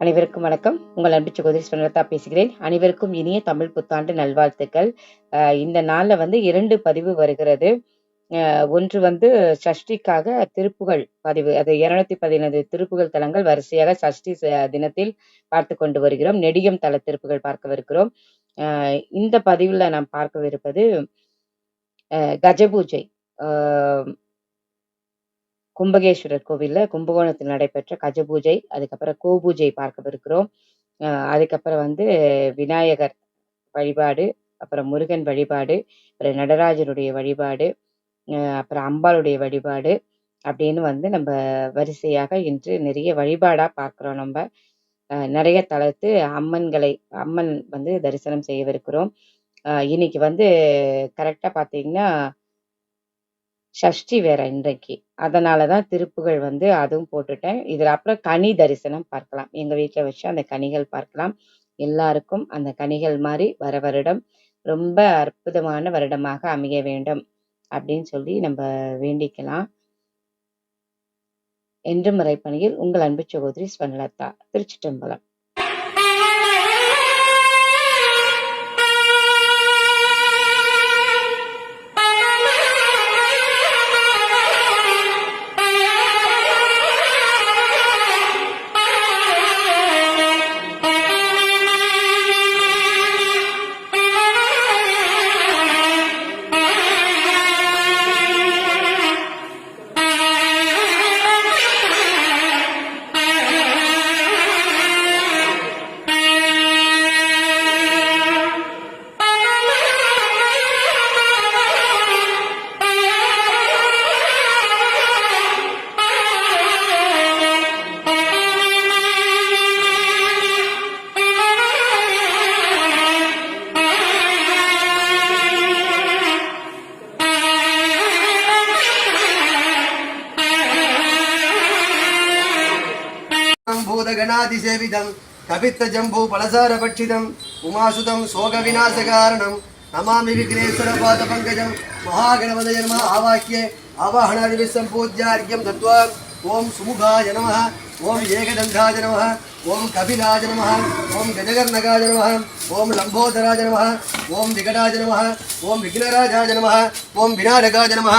அனைவருக்கும் வணக்கம். உங்கள் அன்பு சகோதரி ஸ்வர்ணலதா பேசுகிறேன். அனைவருக்கும் இனிய தமிழ் புத்தாண்டு நல்வாழ்த்துக்கள். இந்த நாளில் வந்து இரண்டு பதிவு வருகிறது. ஒன்று வந்து சஷ்டிக்காக திருப்புகழ் பதிவு அது இருநூத்தி பதினது திருப்புகழ் தலங்கள் வரிசையாக சஷ்டி தினத்தில் பார்த்து கொண்டு வருகிறோம். நெடியம் தல திருப்புகள் பார்க்கவிருக்கிறோம். இந்த பதிவில் நாம் பார்க்கவிருப்பது கஜபூஜை. கும்பகேஸ்வரர் கோவில்ல கும்பகோணத்தில் நடைபெற்ற கஜபூஜை அதுக்கப்புறம் கோபூஜை பார்க்கவிருக்கிறோம். அதுக்கப்புறம் வந்து விநாயகர் வழிபாடு அப்புறம் முருகன் வழிபாடு அப்புறம் நடராஜனுடைய வழிபாடு அப்புறம் அம்பாளுடைய வழிபாடு அப்படின்னு வந்து நம்ம வரிசையாக இன்று நிறைய வழிபாடாக பார்க்குறோம் நம்ம. நிறைய தளர்த்து அம்மன்களை அம்மன் வந்து தரிசனம் செய்யவிருக்கிறோம். இன்னைக்கு வந்து கரெக்டாக பார்த்தீங்கன்னா சஷ்டி வேற இன்றைக்கு. அதனாலதான் திருப்புகள் வந்து அதுவும் போட்டுட்டேன். இதுல அப்புறம் கனி தரிசனம் பார்க்கலாம். எங்க வீட்டில் வச்சு அந்த கனிகள் பார்க்கலாம். எல்லாருக்கும் அந்த கனிகள் மாதிரி வர வருடம் ரொம்ப அற்புதமான வருடமாக அமைய வேண்டும் அப்படின்னு சொல்லி நம்ம வேண்டிக்கலாம். என்று முறைப்பணியில் உங்கள் அன்பு சகோதரி ஸ்வர்ணலதா திருச்சிட்டம்பலம் भूतगणातिसेवितं कपित्तजम्बू फलसारभक्षितम् उमासुतं शोकविनाशकारणं, नमामि विघ्नेश्वरपादपङ्कजं महागणपतये नमः आवाह्ये आवाहनादिभिः सम्पूज्यार्घ्यं दत्त्वा ॐ सुमुखाय नमः ॐ एकदन्धाय नमः ॐ कपिलाय नमः ॐ गजगर्णकाय नमः ॐ लम्बोदराय नमः ॐ विकटाय नमः ॐ विघ्नराजाय नमः ॐ विनायकाय नमः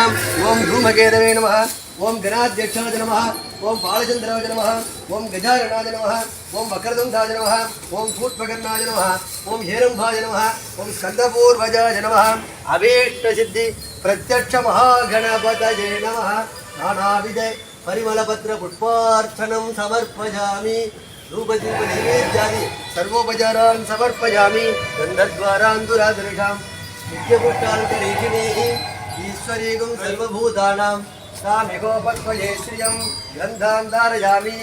ॐ धूमकेतवे नमः। ॐ गणाध्यक्षाय नमः ॐ बालचन्द्राय नमः ॐ गजाननाय नमः ॐ वक्रतुण्डाय नमः ॐ कूर्पकर्णाय नमः ॐ हेरम्भाय नमः ॐ स्कन्दपूर्वजाय नमः अभीष्टसिद्धि प्रत्यक्षमहागणपतये नमः नानाविध परिमलपत्रपुष्पार्चनं समर्पयामि धूपदीपनैवेद्यानि सर्वोपचारान् समर्पयामि गन्धद्वारान् दुरादृशां नित्यपुष्टान्तरेखिणीः ईश्वरीगुं सर्वभूतानां రసామిగోపత్వయే శ్రియం గ్రంథాన్ ధారయామి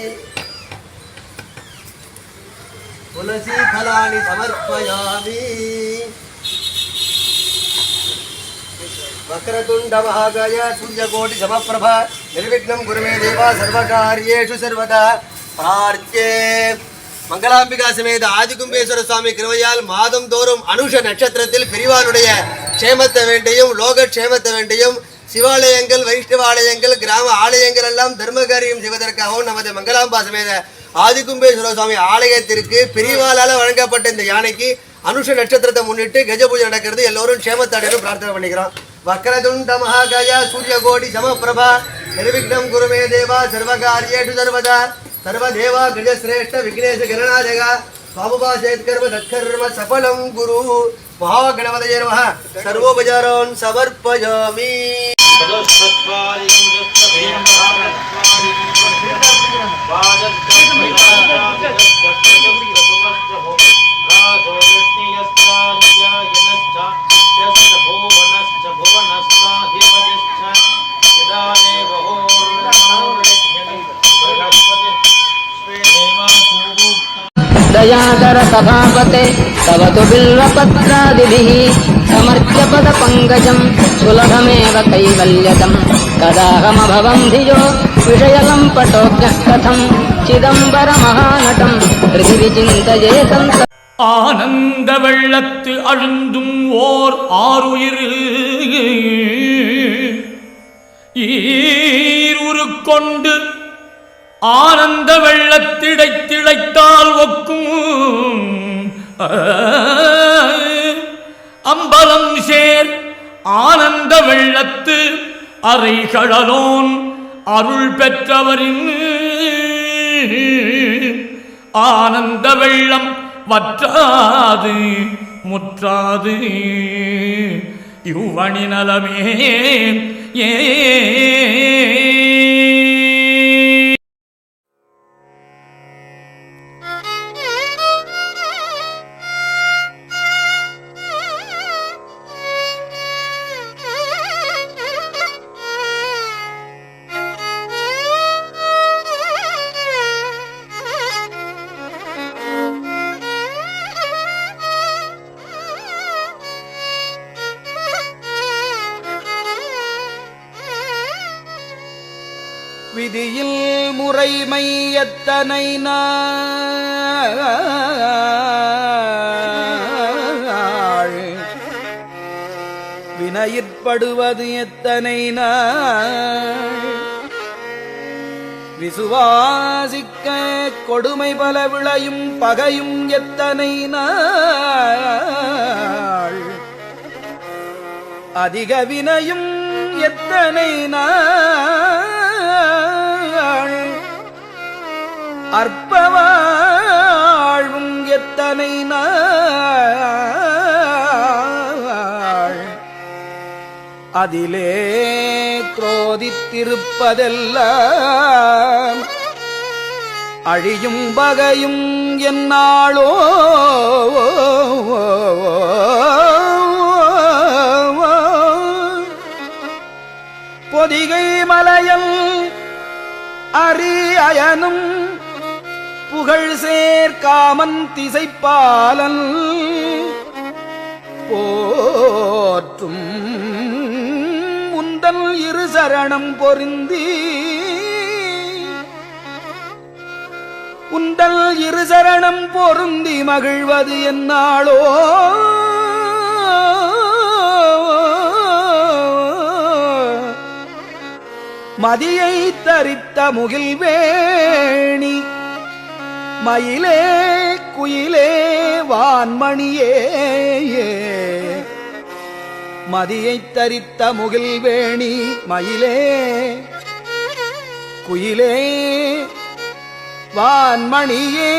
తులసి ఫలాన్ని సమర్పయామి వక్రతుండమహాగాయ సూర్యకోటి సమప్రభ నిర్విఘ్నం గురుమే దేవా సర్వకార్యేషు సర్వదా ప్రార్థ్యే மங்களாம்பிகா சமேத ஆதிகும்பேஸ்வர சுவாமி கிருமையால் மாதம் தோறும் அனுஷ வேண்டியும் வேண்டியும் சிவாலயங்கள் வைஷ்ணவாலயங்கள் கிராம ஆலயங்கள் எல்லாம் தர்மகாரியம் செய்வதற்காகவும் நமது மங்களாம்பா சமேத ஆதிகும்பேஸ்வர சுவாமி ஆலயத்திற்கு பிரிவாலால் வழங்கப்பட்ட இந்த யானைக்கு அனுஷ நட்சத்திரத்தை முன்னிட்டு கஜ பூஜை நடக்கிறது. எல்லோரும் க்ஷேமத்தாடையும் பிரார்த்தனை பண்ணிக்கிறோம். வக்ரதுண்ட மகாகாய சூரியகோடி சமப்பிரபா நிர்விக்னம் குருமே தேவா சர்வகாரியேஷு சர்வதா சர்வதேவா கஜசிரேஷ்ட விக்னேஷ கருணாதேகா பாபுபா சேத்கர்ம சத்கர்ம சபலம் குரு. महागणपतये नमः। सर्वोपचारान् समर्पयामि। दयाधर सभापते तव तु बिल्वपत्रादिभिः समर्च्य पदपङ्कजम् सुलभमेव कैवल्यदम् कदाहमभवम् धियो विषयलम् पटोज्ञः कथम् चिदम्बरमहानटम् हृदि विचिन्तये सन्त ஆனந்த வெள்ளத்து அழுந்தும் ஓர் ஆறுயிர் ஈர் உருக்கொண்டு ஆனந்த வெள்ளத்திடை திளைத்தால் அம்பலம் சேர் ஆனந்த வெள்ளத்து அறை கடலோன் அருள் பெற்றவரின் ஆனந்த வெள்ளம் வற்றாது முற்றாது. இவ்வணி நலமே ஏ முறைமை எத்தனை நாள் வினையிற்படுவது எத்தனை நாள் விசுவாசிக்க கொடுமை பல விளையும் பகையும் எத்தனை நாள் அதிக வினையும் எத்தனை நாள் அற்பவாழ்வும் எத்தனை நாள்? அதிலே குரோதித்திருப்பதெல்லாம் அழியும் பகையும் என்னாளோ காமன் திசைப்பாலன் போற்றும் முந்தன் இரு சரணம் பொருந்தி. உந்தல் இரு சரணம் பொருந்தி மகிழ்வது என்னாளோ மதியை தரித்த முகில் வேணி மயிலே குயிலே வான்மணியே மதியை தரித்த முகில்வேணி மயிலே குயிலே வான்மணியே.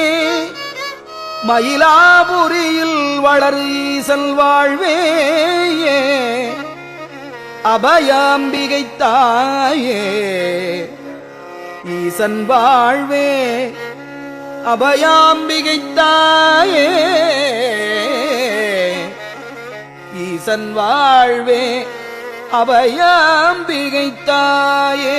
மயிலாபுரியில் வளர் ஈசல் வாழ்வே அபயாம்பிகை தாயே ஈசன் வாழ்வே. அபயாம்பிகை தாயே ஈசன் வாழ்வே அபயாம்பிகை தாயே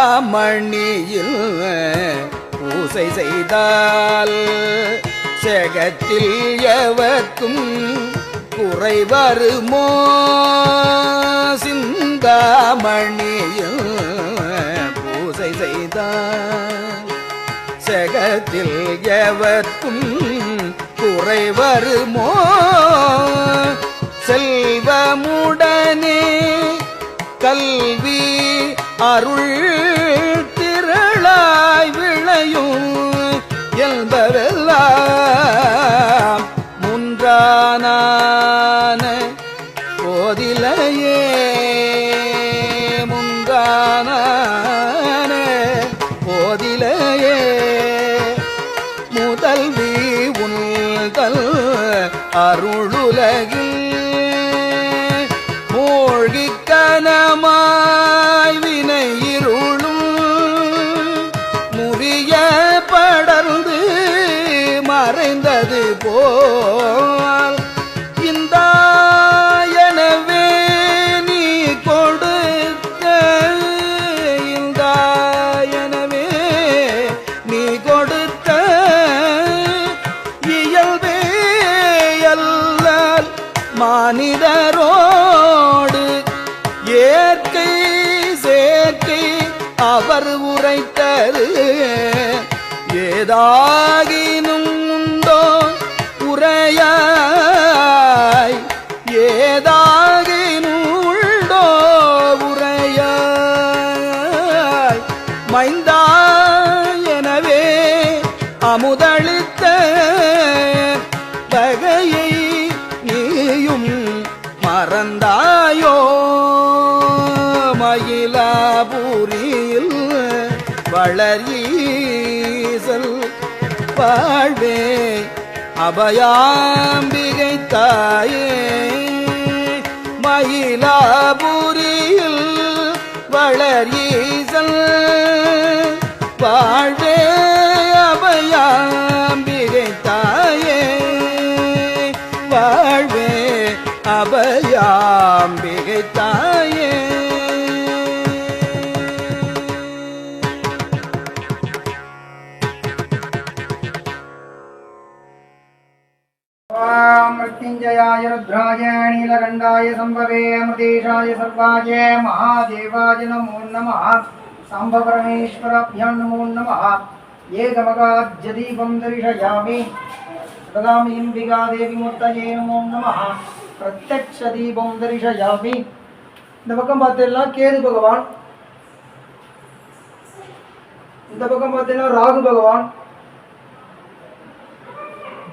சிந்தாமணியில் பூசை செய்தால் செகத்தில் எவர்க்கும் குறை வருமோ? சிந்தாமணியில் பூசை செய்தான். செகத்தில் எவர்க்கும் குறை வருமோ? செல்வமுடனே கல்வி அருள் போதிலையே முதல்வி உள்தல் அருளுலகில் அவர் உரைத்தது ஏதாகினும் உண்டோ உரையாய்? ஏதாகினுள்ளோ உரையாய்? மைந்தா எனவே அமுதளித்த வகையை நீயும் மறந்தாயோ? மயிலாபுரியில் வளரீசல் வாழ்வே. அபயாம்பிகை தாயே மயிலாபூரியில் வளரீசல் வாழ்வே. அபயாம்பிகை தாயே வாழ்வே. அபயாம்பிகை தாய் मृत्युञ्जयाय रुद्राय नीलकण्ठाय सम्भवे अमृतेशाय सर्वाय महादेवाय नमो नमः साम्बपरमेश्वराभ्यां नमो नमः एकमगाज्यदीपं दर्शयामि ददामीम्बिकादेवी मूर्तये नमो நமः பிரத்யக்ஷ தீபம் தரிசயாமி இந்த பக்கம் பார்த்தீங்கன்னா கேது பகவான் இந்த பக்கம் பார்த்தீங்கன்னா ராகு பகவான்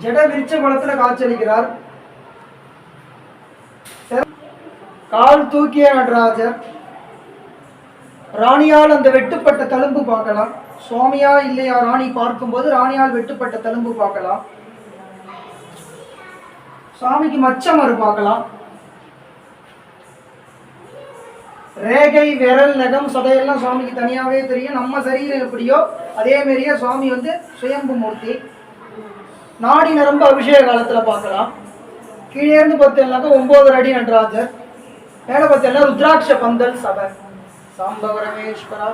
ஜட விரிச்ச குளத்துல காட்சியளிக்கிறார் கால் தூக்கிய நடராஜர் ராணியால் அந்த வெட்டுப்பட்ட தழும்பு பார்க்கலாம். சுவாமியா இல்லையா ராணி பார்க்கும்போது ராணியால் வெட்டுப்பட்ட தழும்பு பார்க்கலாம். சுவாமிக்கு மச்சமறு பார்க்கலாம். ரேகை விரல் நகம் சதையெல்லாம் சுவாமிக்கு தனியாகவே தெரியும். நம்ம சரீரம் எப்படியோ அதே மாதிரியே சுவாமி வந்து சுயம்பு மூர்த்தி. நாடி நரம்பு அபிஷேக காலத்துல பார்க்கலாம். கீழே இருந்து பார்த்தீங்கன்னாக்கா ஒன்பது அடி நடராஜர் மேலே பார்த்தீங்கன்னா ருத்ராட்ச பந்தல் சபை. சாம்பவரமேஸ்வரா